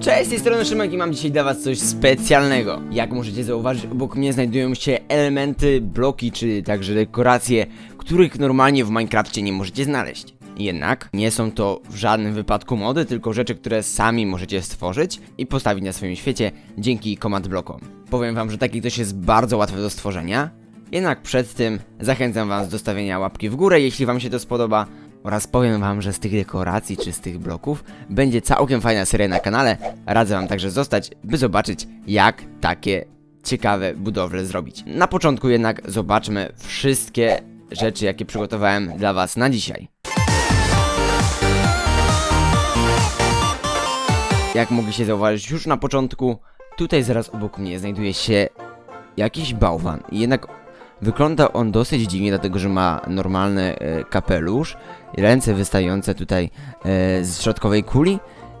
Cześć, z tej strony Szymek i mam dzisiaj dla was coś specjalnego. Jak możecie zauważyć, obok mnie znajdują się elementy, bloki czy także dekoracje, których normalnie w Minecrafcie nie możecie znaleźć. Jednak nie są to w żadnym wypadku mody, tylko rzeczy, które sami możecie stworzyć i postawić na swoim świecie dzięki command blokom. Powiem wam, że taki coś jest bardzo łatwy do stworzenia, jednak przed tym zachęcam was do stawienia łapki w górę, jeśli wam się to spodoba, oraz powiem wam, że z tych dekoracji czy z tych bloków będzie całkiem fajna seria na kanale. Radzę wam także zostać, by zobaczyć jak takie ciekawe budowle zrobić. Na początku jednak zobaczmy wszystkie rzeczy, jakie przygotowałem dla was na dzisiaj. Jak mogliście zauważyć już na początku, tutaj zaraz obok mnie znajduje się jakiś bałwan. Jednak wygląda on dosyć dziwnie, dlatego że ma normalny e, kapelusz, ręce wystające tutaj e, z środkowej kuli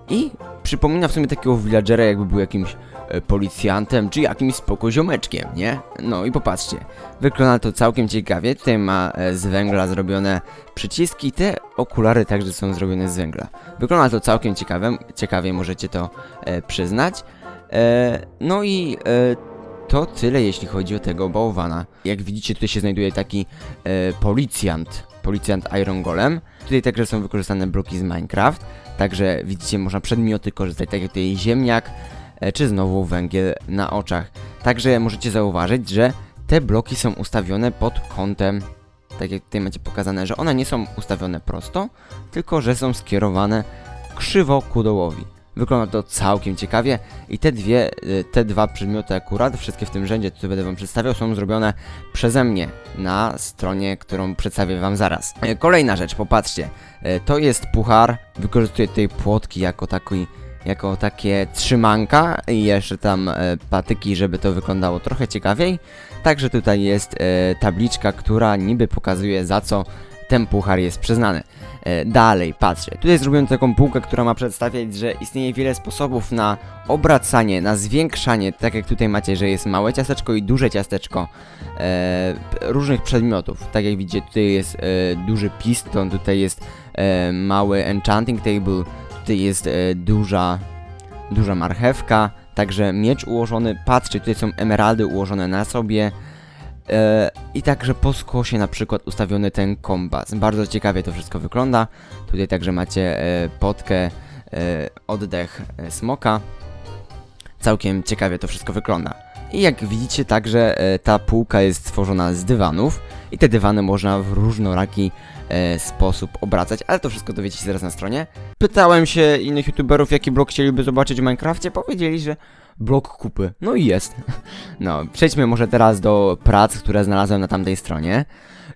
i przypomina w sumie takiego villagera, jakby był jakimś e, policjantem czy jakimś spokoziomeczkiem, nie? No i popatrzcie, wygląda to całkiem ciekawie. Tutaj ma e, z węgla zrobione przyciski, te okulary także są zrobione z węgla. Wygląda to całkiem ciekawe, ciekawie możecie to e, przyznać. E, no i e, to tyle jeśli chodzi o tego bałwana. Jak widzicie tutaj się znajduje taki e, policjant, policjant Iron Golem. Tutaj także są wykorzystane bloki z Minecraft. Także widzicie można przedmioty korzystać, tak jak tutaj ziemniak, e, czy znowu węgiel na oczach. Także możecie zauważyć, że te bloki są ustawione pod kątem, tak jak tutaj macie pokazane, że one nie są ustawione prosto, tylko że są skierowane krzywo ku dołowi. Wygląda to całkiem ciekawie i te dwie, y, te dwa przedmioty akurat, wszystkie w tym rzędzie, które będę wam przedstawiał, są zrobione przeze mnie na stronie, którą przedstawię wam zaraz. E, Kolejna rzecz, popatrzcie, e, to jest puchar, wykorzystuję tutaj płotki jako taki jako takie trzymanka i jeszcze tam e, patyki, żeby to wyglądało trochę ciekawiej. Także tutaj jest e, tabliczka, która niby pokazuje za co ten puchar jest przyznany. E, dalej, patrzcie, tutaj zrobiłem taką półkę, która ma przedstawiać, że istnieje wiele sposobów na obracanie, na zwiększanie, tak jak tutaj macie, że jest małe ciasteczko i duże ciasteczko e, różnych przedmiotów. Tak jak widzicie, tutaj jest e, duży piston, tutaj jest e, mały enchanting table, tutaj jest e, duża, duża marchewka, także miecz ułożony, patrzcie, tutaj są emeraldy ułożone na sobie, I także po skosie na przykład ustawiony ten kompas. Bardzo ciekawie to wszystko wygląda. Tutaj także macie e, potkę, e, oddech e, smoka. Całkiem ciekawie to wszystko wygląda. I jak widzicie także e, ta półka jest stworzona z dywanów i te dywany można w różnoraki e, sposób obracać, ale to wszystko dowiecie się zaraz na stronie. Pytałem się innych youtuberów jaki blok chcieliby zobaczyć w Minecrafcie, powiedzieli, że blok kupy. No i jest. No, przejdźmy może teraz do prac, które znalazłem na tamtej stronie.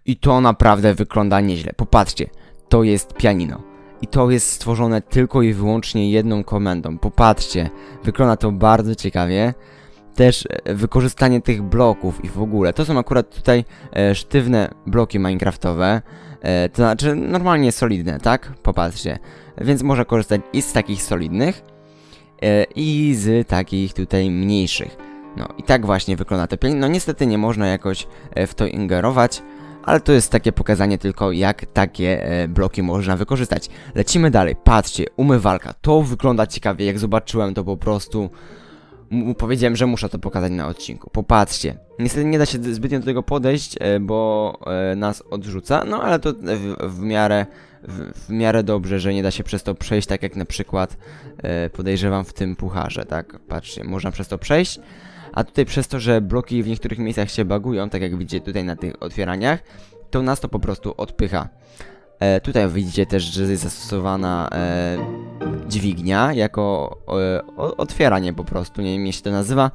I to naprawdę wygląda nieźle. Popatrzcie, to jest pianino. I to jest stworzone tylko i wyłącznie jedną komendą. Popatrzcie, wygląda to bardzo ciekawie. Też e, wykorzystanie tych bloków i w ogóle. To są akurat tutaj e, sztywne bloki minecraftowe. E, to znaczy normalnie solidne, tak? Popatrzcie. Więc można korzystać i z takich solidnych, i z takich tutaj mniejszych. No i tak właśnie wygląda to pianino. No niestety nie można jakoś e, w to ingerować, ale to jest takie pokazanie tylko jak takie e, bloki można wykorzystać. Lecimy dalej. Patrzcie, umywalka. To wygląda ciekawie. Jak zobaczyłem to po prostu powiedziałem, że muszę to pokazać na odcinku. Popatrzcie. Niestety nie da się zbytnio do tego podejść, e, bo e, nas odrzuca, no ale to w, w miarę w, w miarę dobrze, że nie da się przez to przejść, tak jak na przykład e, podejrzewam w tym pucharze, tak? Patrzcie, można przez to przejść, a tutaj przez to, że bloki w niektórych miejscach się bagują, tak jak widzicie tutaj na tych otwieraniach, to nas to po prostu odpycha. E, tutaj widzicie też, że jest zastosowana e, dźwignia jako e, otwieranie po prostu, nie wiem jak się to nazywa.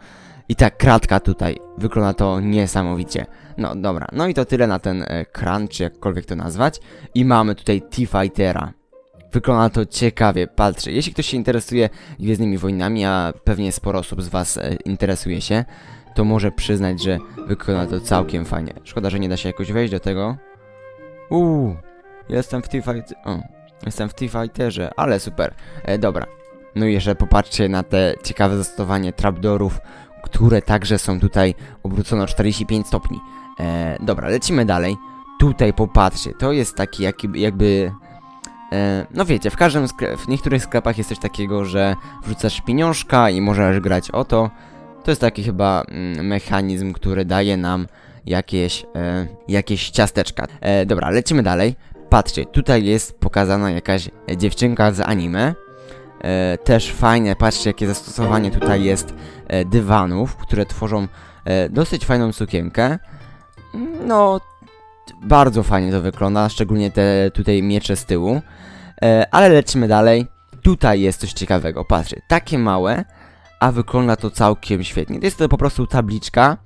I ta kratka tutaj, wygląda to niesamowicie. No dobra, no i to tyle na ten e, kran, czy jakkolwiek to nazwać. I mamy tutaj T-Fightera. Wygląda to ciekawie, patrzcie, jeśli ktoś się interesuje Gwiezdnymi Wojnami, a pewnie sporo osób z was e, interesuje się, to może przyznać, że wygląda to całkiem fajnie. Szkoda, że nie da się jakoś wejść do tego. Uuu, jestem w T-Fight... O, jestem w T-Fighterze, ale super. E, dobra. No i jeszcze popatrzcie na te ciekawe zastosowanie trapdorów, które także są tutaj obrócone o 45 stopni. E, dobra, lecimy dalej. Tutaj popatrzcie, to jest taki jakby, jakby E, no wiecie, w każdym w niektórych sklepach jest coś takiego, że wrzucasz pieniążka i możesz grać o to. To jest taki chyba mm, mechanizm, który daje nam jakieś, e, jakieś ciasteczka. E, dobra, lecimy dalej. Patrzcie, tutaj jest pokazana jakaś dziewczynka z anime. E, też fajnie, patrzcie jakie zastosowanie tutaj jest e, dywanów, które tworzą e, dosyć fajną sukienkę. No, bardzo fajnie to wygląda, szczególnie te tutaj miecze z tyłu. E, ale lecimy dalej. Tutaj jest coś ciekawego, patrzcie, takie małe, a wygląda to całkiem świetnie. Jest to po prostu tabliczka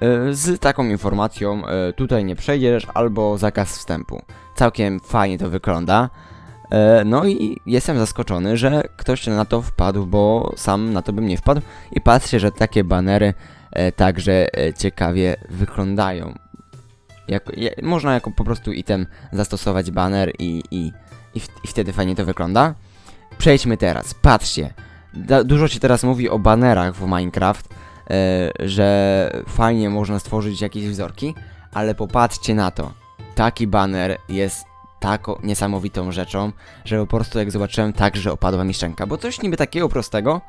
e, z taką informacją, e, tutaj nie przejdziesz, albo zakaz wstępu. Całkiem fajnie to wygląda. E, No i jestem zaskoczony, że ktoś na to wpadł, bo sam na to bym nie wpadł. I patrzcie, że takie banery e, także e, ciekawie wyglądają. Jako, je, można jako po prostu item zastosować baner i, i, i, w, i wtedy fajnie to wygląda. Przejdźmy teraz, patrzcie. Da, dużo się teraz mówi o banerach w Minecraft, że fajnie można stworzyć jakieś wzorki, ale popatrzcie na to. Taki baner jest taką niesamowitą rzeczą, że po prostu jak zobaczyłem tak, że opadła mi szczęka, bo coś niby takiego prostego,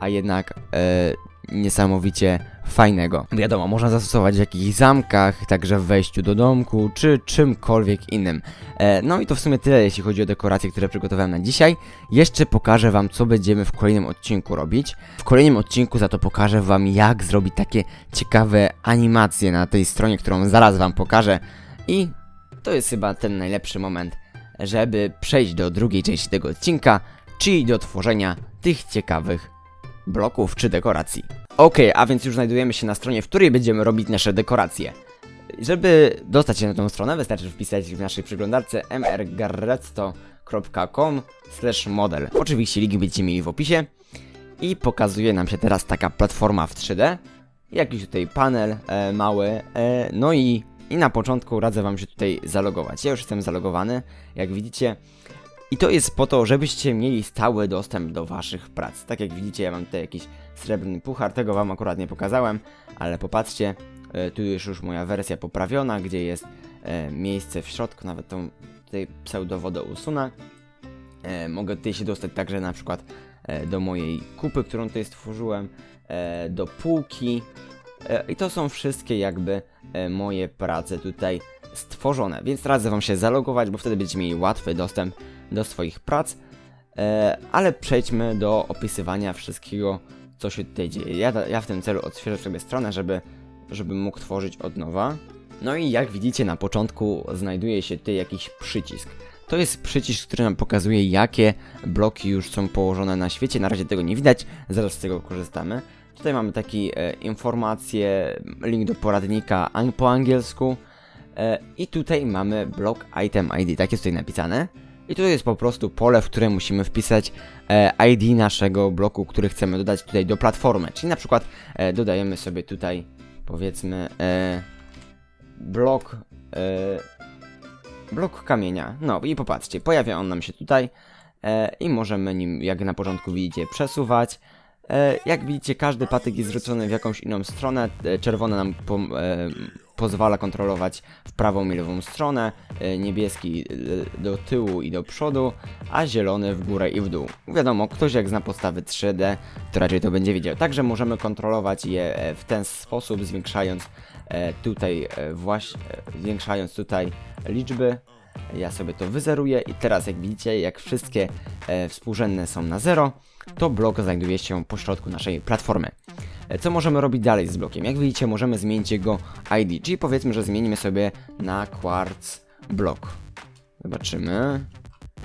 a jednak e, niesamowicie fajnego. Wiadomo, można zastosować w jakichś zamkach, także w wejściu do domku, czy czymkolwiek innym. E, no i to w sumie tyle, jeśli chodzi o dekoracje, które przygotowałem na dzisiaj. Jeszcze pokażę wam, co będziemy w kolejnym odcinku robić. W kolejnym odcinku za to pokażę wam, jak zrobić takie ciekawe animacje na tej stronie, którą zaraz wam pokażę. I to jest chyba ten najlepszy moment, żeby przejść do drugiej części tego odcinka, czyli do tworzenia tych ciekawych bloków czy dekoracji. Ok, a więc już znajdujemy się na stronie, w której będziemy robić nasze dekoracje. Żeby dostać się na tą stronę, wystarczy wpisać w naszej przeglądarce mrgarretto.com model. Oczywiście link będziecie mieli w opisie. I pokazuje nam się teraz taka platforma w 3D. Jakiś tutaj panel e, mały. E, no i, i na początku radzę wam się tutaj zalogować. Ja już jestem zalogowany, jak widzicie. I to jest po to, żebyście mieli stały dostęp do waszych prac. Tak jak widzicie, ja mam tutaj jakiś srebrny puchar, tego wam akurat nie pokazałem, ale popatrzcie, e, tu już już moja wersja poprawiona, gdzie jest e, miejsce w środku, nawet tą tutaj pseudowodę usunę. E, mogę tutaj się dostać także na przykład do mojej kupy, którą tutaj stworzyłem, do półki. E, I to są wszystkie jakby e, moje prace tutaj stworzone, więc radzę wam się zalogować, bo wtedy będziecie mieli łatwy dostęp do swoich prac. E, ale przejdźmy do opisywania wszystkiego, co się tutaj dzieje. Ja, ja w tym celu odświeżę sobie stronę, żeby, żeby mógł tworzyć od nowa. No i jak widzicie na początku znajduje się tutaj jakiś przycisk. To jest przycisk, który nam pokazuje jakie bloki już są położone na świecie. Na razie tego nie widać, zaraz z tego korzystamy. Tutaj mamy taki e, informacje, link do poradnika po angielsku. E, I tutaj mamy blok item ID, tak jest tutaj napisane. I tutaj jest po prostu pole, w które musimy wpisać e, ID naszego bloku, który chcemy dodać tutaj do platformy. Czyli na przykład dodajemy sobie tutaj powiedzmy blok blok kamienia. No i popatrzcie, pojawia on nam się tutaj i możemy nim, jak na początku widzicie, przesuwać. E, jak widzicie, każdy patyk jest zwrócony w jakąś inną stronę. E, czerwony nam po, e, pozwala kontrolować w prawą i lewą stronę, e, niebieski e, do tyłu i do przodu, a zielony w górę i w dół. Wiadomo, ktoś jak zna podstawy 3D, to raczej to będzie wiedział. Także możemy kontrolować je w ten sposób, zwiększając e, tutaj e, właśnie, zwiększając tutaj liczby. Ja sobie to wyzeruję i teraz jak widzicie, jak wszystkie e, współrzędne są na 0, to blok znajduje się po środku naszej platformy. Co możemy robić dalej z blokiem? Jak widzicie, możemy zmienić jego ID, czyli powiedzmy, że zmienimy sobie na Quartz Block. Zobaczymy.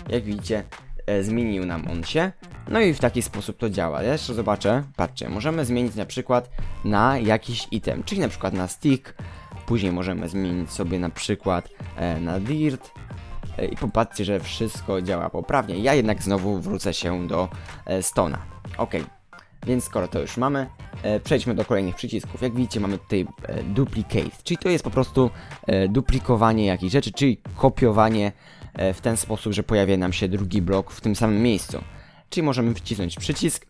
Jak widzicie, e, zmienił nam on się. No i w taki sposób to działa. Ja jeszcze zobaczę. Patrzcie, możemy zmienić na przykład na jakiś item, czyli na przykład na stick. Później możemy zmienić sobie na przykład e, na dirt. E, I popatrzcie, że wszystko działa poprawnie. Ja jednak znowu wrócę się do e, Stona. Ok, więc skoro to już mamy, e, przejdźmy do kolejnych przycisków. Jak widzicie, mamy tutaj duplicate, czyli to jest po prostu duplikowanie jakichś rzeczy, czyli kopiowanie w ten sposób, że pojawia nam się drugi blok w tym samym miejscu. Czyli możemy wcisnąć przycisk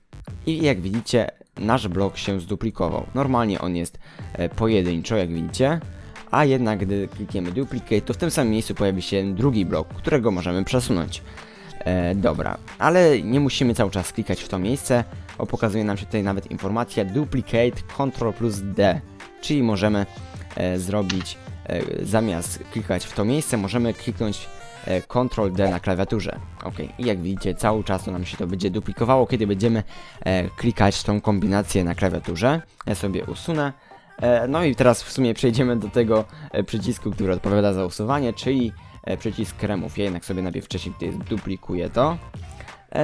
i jak widzicie, nasz blok się zduplikował. Normalnie on jest pojedynczo, jak widzicie, a jednak gdy klikniemy duplicate, to w tym samym miejscu pojawi się drugi blok, którego możemy przesunąć. E, dobra, ale nie musimy cały czas klikać w to miejsce, bo pokazuje nam się tutaj nawet informacja duplicate Ctrl plus D, czyli możemy e, zrobić e, zamiast klikać w to miejsce, możemy kliknąć e, Ctrl D na klawiaturze. Ok, i jak widzicie, cały czas to nam się to będzie duplikowało, kiedy będziemy e, klikać tą kombinację na klawiaturze. Ja sobie usunę. E, no i teraz w sumie przejdziemy do tego e, przycisku, który odpowiada za usuwanie, czyli e, przycisk remove. Ja jednak sobie najpierw wcześniej tutaj duplikuję to.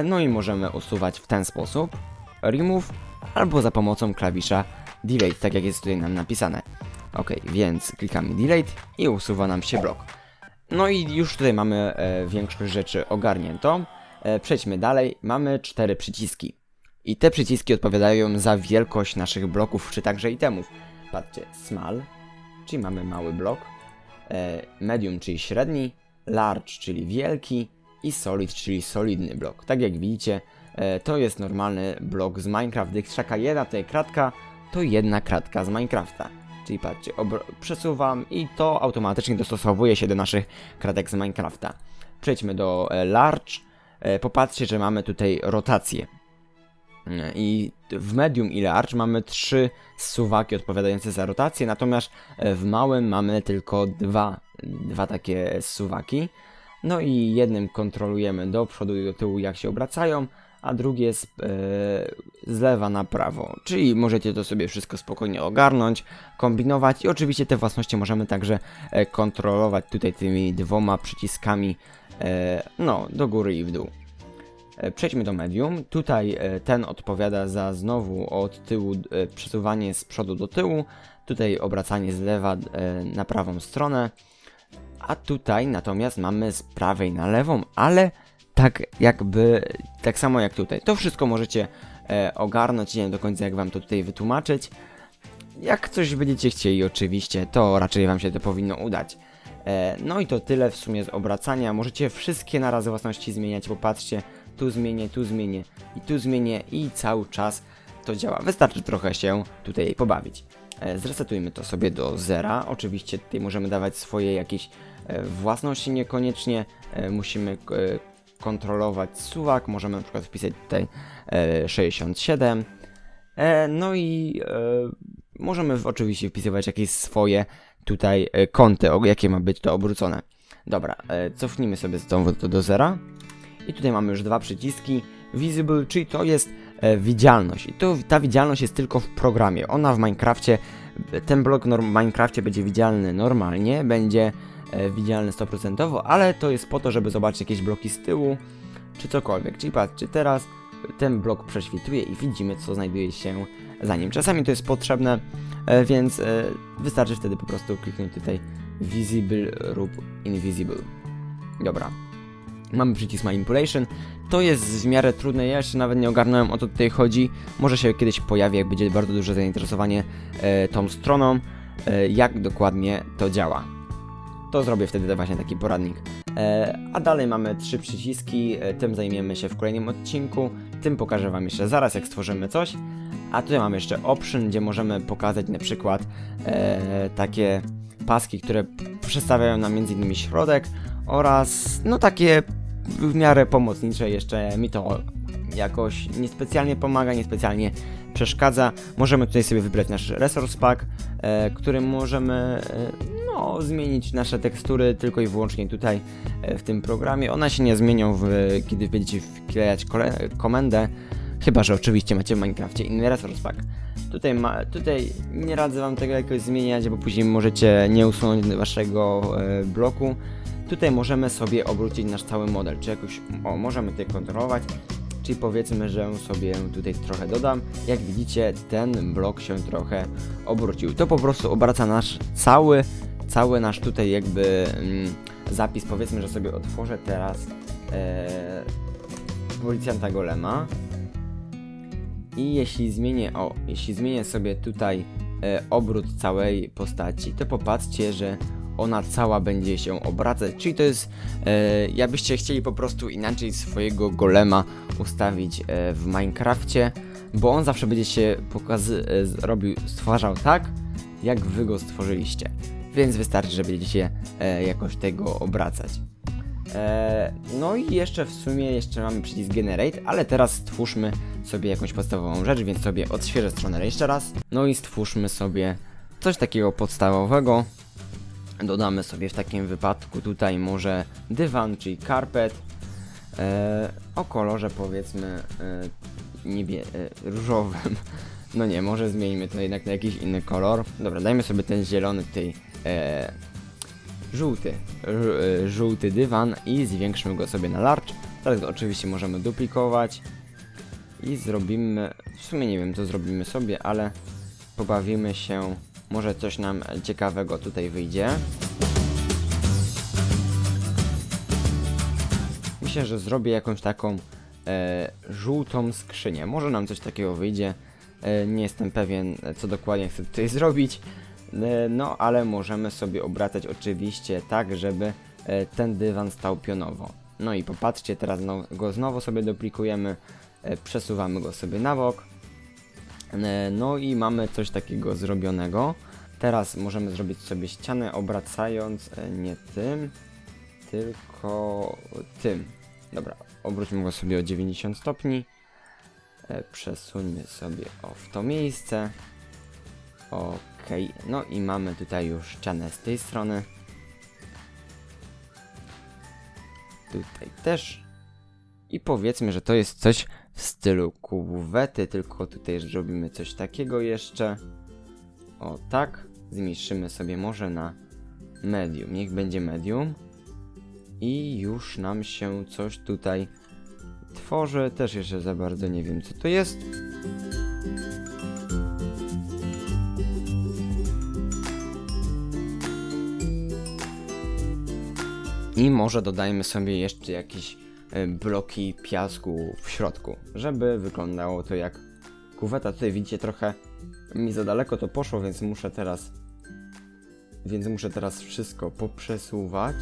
No i możemy usuwać w ten sposób. Remove albo za pomocą klawisza delete, tak jak jest tutaj nam napisane. Ok, więc klikamy delete i usuwa nam się blok. No i już tutaj mamy większość rzeczy ogarnięto. E, przejdźmy dalej. Mamy cztery przyciski. I te przyciski odpowiadają za wielkość naszych bloków, czy także itemów. Patrzcie, small, czyli mamy mały blok, e, medium, czyli średni, large, czyli wielki i solid, czyli solidny blok. Tak jak widzicie, e, to jest normalny blok z Minecraft. Gdy jedna tutaj kratka, to jedna kratka z Minecrafta. Czyli patrzcie, przesuwam i to automatycznie dostosowuje się do naszych kratek z Minecrafta. Przejdźmy do e, large. Popatrzcie, że mamy tutaj rotację. I w medium i large mamy trzy suwaki odpowiadające za rotację, natomiast e, w małym mamy tylko dwa, dwa takie suwaki. No i jednym kontrolujemy do przodu i do tyłu jak się obracają, a drugie z, z lewa na prawo. Czyli możecie to sobie wszystko spokojnie ogarnąć, kombinować i oczywiście te własności możemy także e, kontrolować tutaj tymi dwoma przyciskami e, no, do góry i w dół. E, Przejdźmy do medium. Tutaj e, ten odpowiada za znowu od tyłu e, przesuwanie z przodu do tyłu. Tutaj obracanie z lewa na prawą stronę. A tutaj natomiast mamy z prawej na lewą, ale tak jakby, tak samo jak tutaj. To wszystko możecie ogarnąć, nie wiem do końca jak wam to tutaj wytłumaczyć. Jak coś będziecie chcieli oczywiście, to raczej wam się to powinno udać. No i to tyle w sumie z obracania. Możecie wszystkie naraz własności zmieniać, popatrzcie, tu zmienię, tu zmienię i tu zmienię i cały czas to działa. Wystarczy trochę się tutaj pobawić. E, Zresetujmy to sobie do zera. Oczywiście tutaj możemy dawać swoje jakieś e, własności niekoniecznie. E, Musimy kontrolować suwak. Możemy na przykład wpisać tutaj e, 67. E, No i możemy oczywiście wpisywać jakieś swoje tutaj kąty, jakie ma być to obrócone. Dobra, cofnijmy sobie znowu to do zera. I tutaj mamy już dwa przyciski. Visible, czyli to jest e, widzialność. I to, ta widzialność jest tylko w programie. Ona w Minecrafcie, ten blok w Minecrafcie będzie widzialny normalnie, będzie e, widzialny 100%, ale to jest po to, żeby zobaczyć jakieś bloki z tyłu, czy cokolwiek. Czyli patrzcie, teraz ten blok prześwituje i widzimy, co znajduje się za nim. Czasami to jest potrzebne, e, więc e, wystarczy wtedy po prostu kliknąć tutaj Visible lub Invisible. Dobra. Mamy przycisk Manipulation. To jest w miarę trudne, ja jeszcze nawet nie ogarnąłem o co tutaj chodzi. Może się kiedyś pojawi, jak będzie bardzo duże zainteresowanie e, tą stroną, e, jak dokładnie to działa. To zrobię wtedy właśnie taki poradnik. E, a dalej mamy trzy przyciski, e, tym zajmiemy się w kolejnym odcinku. Tym pokażę Wam jeszcze zaraz, jak stworzymy coś. A tutaj mamy jeszcze option, gdzie możemy pokazać na przykład e, takie paski, które przedstawiają nam m.in. środek oraz no takie w miarę pomocnicze jeszcze mi to jakoś niespecjalnie pomaga, niespecjalnie przeszkadza. Możemy tutaj sobie wybrać nasz resource pack, e, którym możemy e, no, zmienić nasze tekstury tylko i wyłącznie tutaj e, w tym programie. One się nie zmienią, w, kiedy będziecie wklejać komendę, chyba że oczywiście macie w Minecrafcie inny resource pack. Tutaj, ma, tutaj nie radzę wam tego jakoś zmieniać, bo później możecie nie usunąć waszego e, bloku. Tutaj możemy sobie obrócić nasz cały model, czy jakoś, o, możemy tutaj kontrolować, czyli powiedzmy, że sobie tutaj trochę dodam. Jak widzicie, ten blok się trochę obrócił. To po prostu obraca nasz cały, cały nasz tutaj jakby mm, zapis. Powiedzmy, że sobie otworzę teraz e, policjanta golema. I jeśli zmienię, o, jeśli zmienię sobie tutaj obrót całej postaci, to popatrzcie, że ona cała będzie się obracać, czyli to jest, e, jakbyście chcieli po prostu inaczej swojego golema ustawić e, w Minecrafcie, bo on zawsze będzie się pokazy- e, z- robił, stwarzał tak, jak wy go stworzyliście. więc wystarczy, że będziecie e, jakoś tego obracać. E, no i jeszcze w sumie jeszcze mamy przycisk Generate, ale teraz stwórzmy sobie jakąś podstawową rzecz, więc sobie odświeżę stronę jeszcze raz. No i stwórzmy sobie coś takiego podstawowego. Dodamy sobie w takim wypadku tutaj może dywan, czyli carpet. E, o kolorze powiedzmy e, niebie, e, różowym. No nie, może zmieńmy to jednak na jakiś inny kolor. Dobra, dajmy sobie ten zielony tutaj e, żółty, e, żółty dywan i zwiększmy go sobie na large. Teraz go oczywiście możemy duplikować i zrobimy, w sumie nie wiem co zrobimy sobie, ale pobawimy się, może coś nam ciekawego tutaj wyjdzie. Myślę, że zrobię jakąś taką e, żółtą skrzynię. Może nam coś takiego wyjdzie. E, nie jestem pewien, co dokładnie chcę tutaj zrobić. E, no, ale możemy sobie obracać oczywiście tak, żeby e, ten dywan stał pionowo. No i popatrzcie, teraz go znowu sobie duplikujemy, e, przesuwamy go sobie na bok. No i mamy coś takiego zrobionego. Teraz możemy zrobić sobie ścianę obracając nie tym, tylko tym. Dobra, obróćmy go sobie o 90 stopni. Przesuńmy sobie o w to miejsce. Okej, no i mamy tutaj już ścianę z tej strony. Tutaj też. I powiedzmy, że to jest coś w stylu kuwety, tylko tutaj zrobimy coś takiego jeszcze. O tak. Zmniejszymy sobie może na medium. Niech będzie medium. I już nam się coś tutaj tworzy. Też jeszcze za bardzo nie wiem co to jest. I może dodajmy sobie jeszcze jakieś e, bloki piasku w środku, żeby wyglądało to jak kuweta. Tutaj widzicie trochę mi za daleko to poszło, więc muszę teraz więc muszę teraz wszystko poprzesuwać.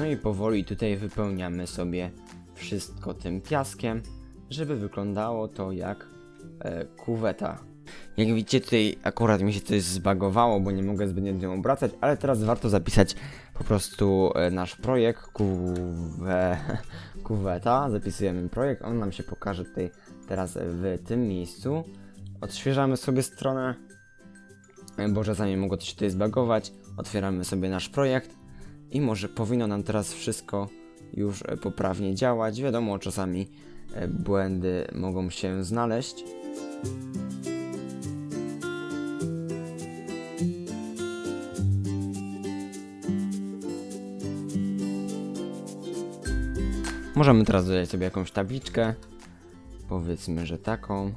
No i powoli tutaj wypełniamy sobie wszystko tym piaskiem, żeby wyglądało to jak e, kuweta. Jak widzicie tutaj akurat mi się coś zbagowało, bo nie mogę zbytnio nią obracać, ale teraz warto zapisać po prostu e, nasz projekt kuwe, kuweta. Zapisujemy projekt, on nam się pokaże tutaj teraz w tym miejscu. Odświeżamy sobie stronę, e, bo czasami mogło to się tutaj zbagować. Otwieramy sobie nasz projekt i może powinno nam teraz wszystko już e, poprawnie działać. Wiadomo, czasami e, błędy mogą się znaleźć. Możemy teraz dodać sobie jakąś tabliczkę. Powiedzmy, że taką.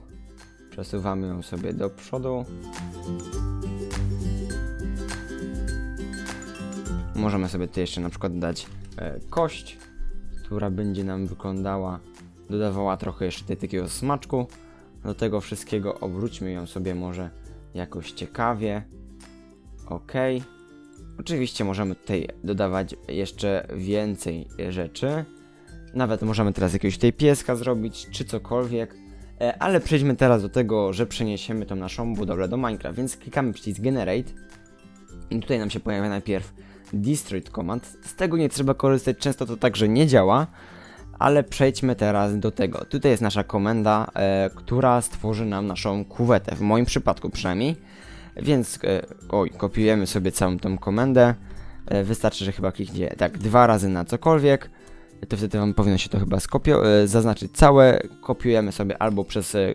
Przesuwamy ją sobie do przodu. Możemy sobie tutaj jeszcze na przykład dać e, kość, która będzie nam wyglądała, dodawała trochę jeszcze tutaj takiego smaczku. Do tego wszystkiego obróćmy ją sobie może jakoś ciekawie. Ok. Oczywiście możemy tutaj dodawać jeszcze więcej rzeczy. Nawet możemy teraz jakiegoś tutaj pieska zrobić, czy cokolwiek. E, Ale przejdźmy teraz do tego, że przeniesiemy tą naszą budowlę do Minecraft, więc klikamy przycisk Generate. I tutaj nam się pojawia najpierw Destroy Command. Z tego nie trzeba korzystać, często to także nie działa. Ale przejdźmy teraz do tego. Tutaj jest nasza komenda, e, która stworzy nam naszą kuwetę, w moim przypadku przynajmniej. Więc e, oj, kopiujemy sobie całą tą komendę. E, wystarczy, że chyba kliknie tak dwa razy na cokolwiek. To wtedy wam powinno się to chyba skopio- e, zaznaczyć całe. Kopiujemy sobie albo przez e,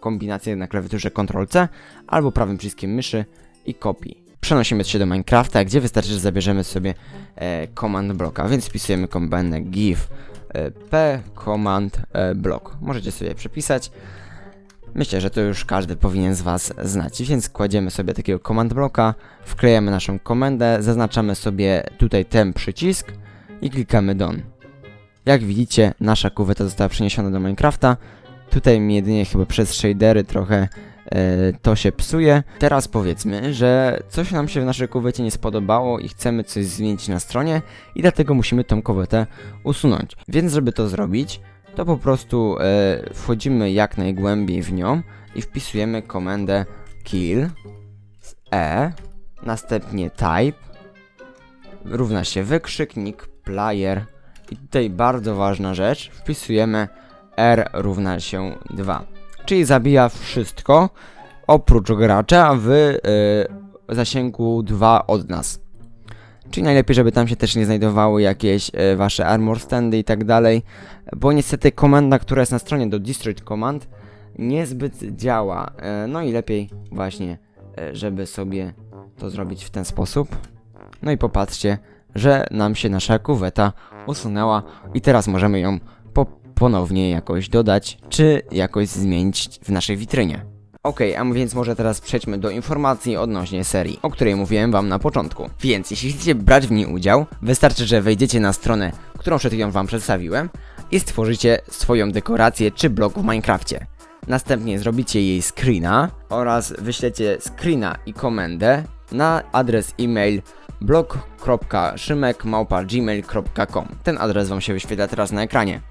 kombinację na klawiaturze Ctrl-C, albo prawym przyciskiem myszy i kopii. Przenosimy się do Minecrafta, gdzie wystarczy, że zabierzemy sobie e, command bloka, więc wpisujemy komendę give e, p command e, block. Możecie sobie przepisać. Myślę, że to już każdy powinien z Was znać, więc kładziemy sobie takiego command bloka, wklejamy naszą komendę, zaznaczamy sobie tutaj ten przycisk i klikamy done. Jak widzicie, nasza kuweta została przeniesiona do Minecrafta. Tutaj mi jedynie chyba przez shadery trochę to się psuje. Teraz powiedzmy, że coś nam się w naszej kuwecie nie spodobało i chcemy coś zmienić na stronie i dlatego musimy tą kuwetę usunąć. Więc żeby to zrobić, to po prostu e, wchodzimy jak najgłębiej w nią i wpisujemy komendę kill e, następnie type, równa się wykrzyknik, player i tutaj bardzo ważna rzecz, wpisujemy r równa się 2, czyli zabija wszystko oprócz gracza w y, zasięgu 2 od nas. Czyli najlepiej, żeby tam się też nie znajdowały jakieś e, wasze armor standy i tak dalej, bo niestety komenda, która jest na stronie do destroy command niezbyt działa. E, no i lepiej właśnie, e, żeby sobie to zrobić w ten sposób. No i popatrzcie, że nam się nasza kuweta usunęła i teraz możemy ją ponownie jakoś dodać, czy jakoś zmienić w naszej witrynie. Okej, a więc może teraz przejdźmy do informacji odnośnie serii, o której mówiłem wam na początku. Więc jeśli chcecie brać w niej udział, wystarczy, że wejdziecie na stronę, którą przed chwilą wam przedstawiłem i stworzycie swoją dekorację czy blok w Minecrafcie. Następnie zrobicie jej screena oraz wyślecie screena i komendę na adres e-mail blog.szymek.gmail.com Ten adres wam się wyświetla teraz na ekranie.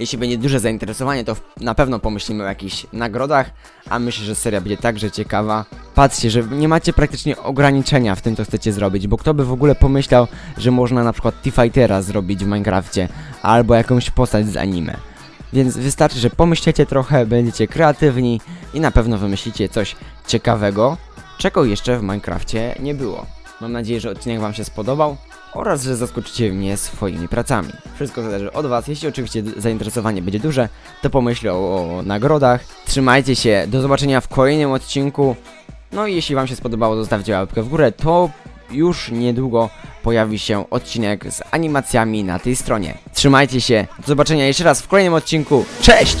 Jeśli będzie duże zainteresowanie, to na pewno pomyślimy o jakichś nagrodach, a myślę, że seria będzie także ciekawa. Patrzcie, że nie macie praktycznie ograniczenia w tym, co chcecie zrobić, bo kto by w ogóle pomyślał, że można na przykład T-Fightera zrobić w Minecrafcie, albo jakąś postać z anime. Więc wystarczy, że pomyślcie trochę, będziecie kreatywni i na pewno wymyślicie coś ciekawego, czego jeszcze w Minecrafcie nie było. Mam nadzieję, że odcinek Wam się spodobał oraz że zaskoczycie mnie swoimi pracami. Wszystko zależy od Was. Jeśli oczywiście zainteresowanie będzie duże, to pomyślę o, o nagrodach. Trzymajcie się, do zobaczenia w kolejnym odcinku. No i jeśli Wam się spodobało, zostawcie łapkę w górę, to już niedługo pojawi się odcinek z animacjami na tej stronie. Trzymajcie się, do zobaczenia jeszcze raz w kolejnym odcinku. Cześć!